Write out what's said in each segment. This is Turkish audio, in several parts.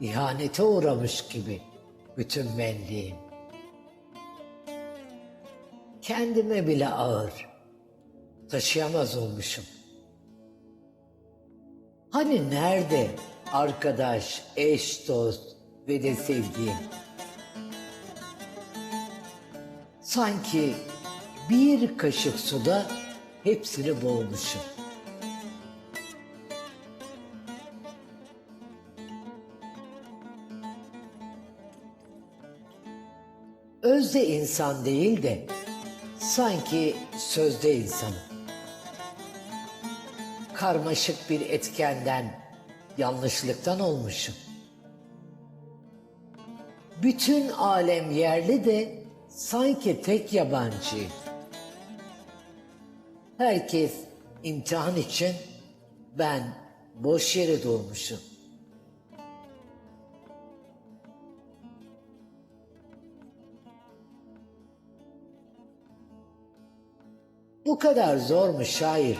ihanete uğramış gibi bütün benliğim. Kendime bile ağır, taşıyamaz olmuşum. Hani nerede arkadaş, eş, dost ve de sevdiğim? Sanki bir kaşık suda hepsini boğmuşum. Özde insan değil de sanki sözde insanım. Karmaşık bir etkenden, yanlışlıktan olmuşum. Bütün alem yerli de sanki tek yabancı. Herkes imtihan için ben boş yere doğmuşum. Bu kadar zor mu şair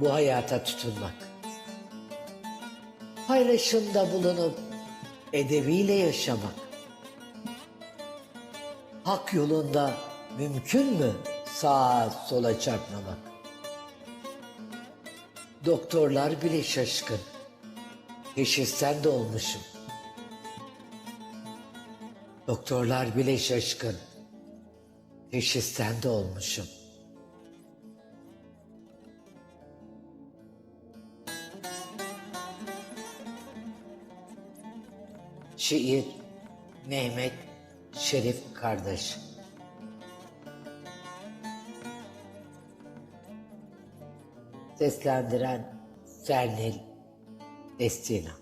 bu hayata tutunmak? Paylaşımda bulunup edebiyle yaşamak. Hak yolunda mümkün mü sağa sola çarpmamak? Doktorlar bile şaşkın. Teşhisten de olmuşum. Doktorlar bile şaşkın. Teşhisten de olmuşum. Şiir Mehmet Şerif kardeş. Seslendiren Sernil Destina.